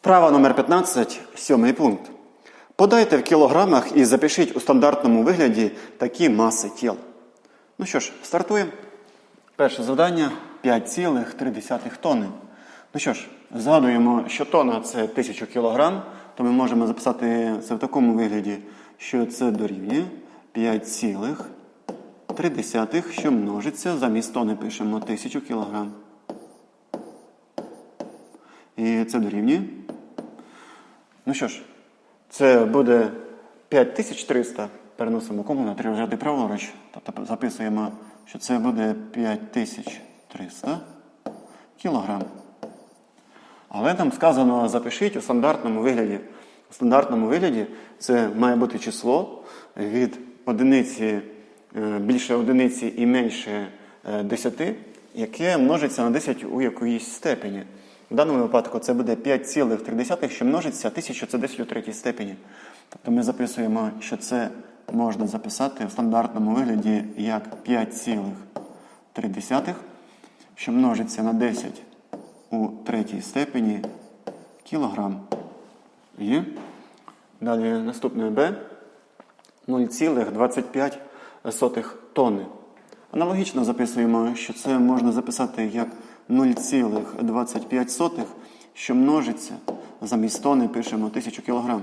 Вправа номер 15, сьомий пункт. Подайте в кілограмах і запишіть у стандартному вигляді такі маси тіл. Ну що ж, стартуємо. Перше завдання 5,3 тонни. Ну що ж, згадуємо, що тонна це 1000 кілограм, то ми можемо записати це в такому вигляді, що це дорівнює 5,3, що множиться, замість тонни пишемо 1000 кілограм. І це дорівнює. Ну що ж, це буде 5300. Переносимо кому на три ряди праворуч. Тобто записуємо, що це буде 5300 кілограм. Але там сказано запишіть у стандартному вигляді. У стандартному вигляді це має бути число від одиниці е, більше одиниці і менше е, 10, яке множиться на 10 у якоїсь степені. В даному випадку це буде 5,3, що множиться 1000 це 10 у третій степені. Тобто ми записуємо, що це можна записати в стандартному вигляді як 5,3, що множиться на 10 у третій степені кілограм. Є. Далі наступне Б 0,25 тонни. Аналогічно записуємо, що це можна записати як 0,25, що множиться замість тонни пишемо 1000 кг.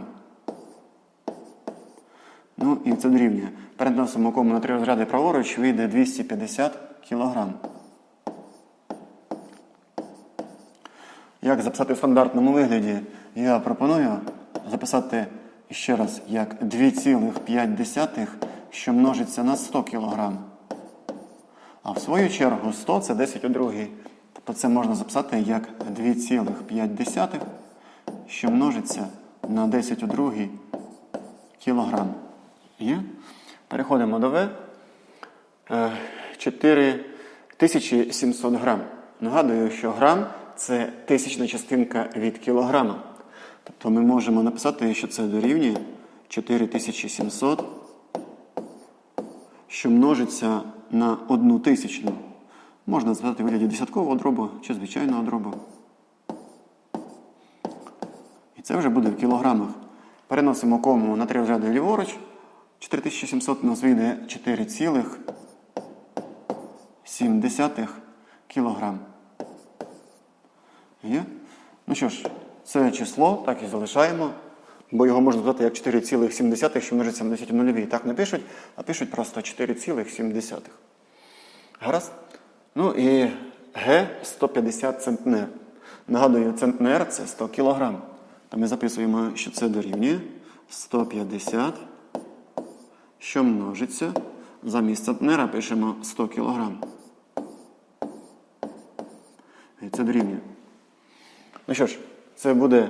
Ну і це дорівнює. Переносимо кому на три розряди праворуч, вийде 250 кг. Як записати в стандартному вигляді? Я пропоную записати ще раз як 2,5, що множиться на 100 кг. А в свою чергу 100 це 10 у другій. Тобто це можна записати як 2,5, що множиться на 10 у другій кілограм. Переходимо до В. Е, 4700 грам. Нагадую, що грам це тисячна частинка від кілограма. Тобто ми можемо написати, що це дорівнює 4700, що множиться на одну тисячну. Можна записати вигляді десяткового дробу чи звичайного дробу. І це вже буде в кілограмах. Переносимо кому на три розряди ліворуч. 4700 у нас вийде 4,7 кілограм. Є? Ну що ж, це число так і залишаємо, бо його можна звати як 4,7, що множиться на 10 нульові. Так не пишуть, а пишуть просто 4,7. Гаразд? Ну і Г 150 центнер. Нагадую, центнер це 100 кілограм. То ми записуємо, що це дорівнює 150, що множиться. Замість центнера пишемо 100 кілограм. І це дорівнює. Ну що ж, це буде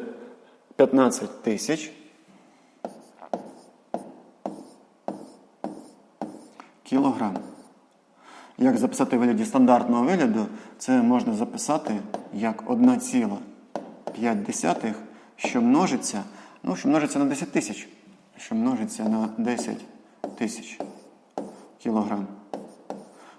15 тисяч кілограм. Як записати вигляді стандартного вигляду, це можна записати як 1,5, що множиться, ну, що множиться на 10 тисяч, що множиться на 10 тисяч кілограм.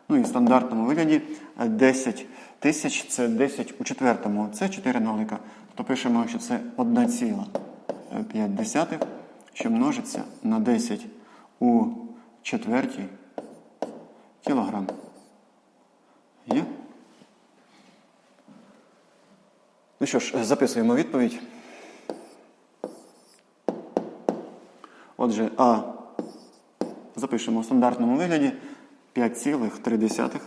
Ну і в стандартному вигляді 10 тисяч це 10 у четвертому. Це 4 нолика. То пишемо, що це 1,5, що множиться на 10 у четвертій кілограм. Є? Ну що ж, записуємо відповідь. Отже, А запишемо в стандартному вигляді 5,3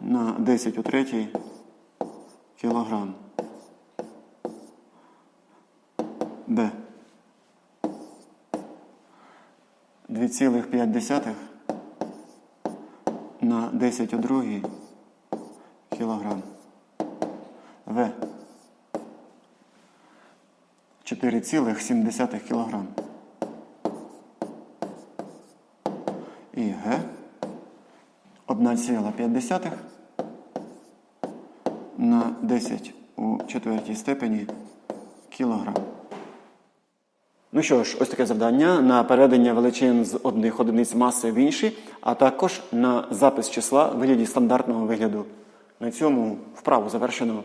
на 10 у третій кілограм. Б. 2,5 на 10 у другій кілограм. В. 4,7 кілограм. І Г 1,5 на 10 у четвертій степені кілограм. Ну що ж, ось таке завдання на передання величин з одних одиниць маси в інші, а також на запис числа в вигляді стандартного вигляду. На цьому вправу завершено.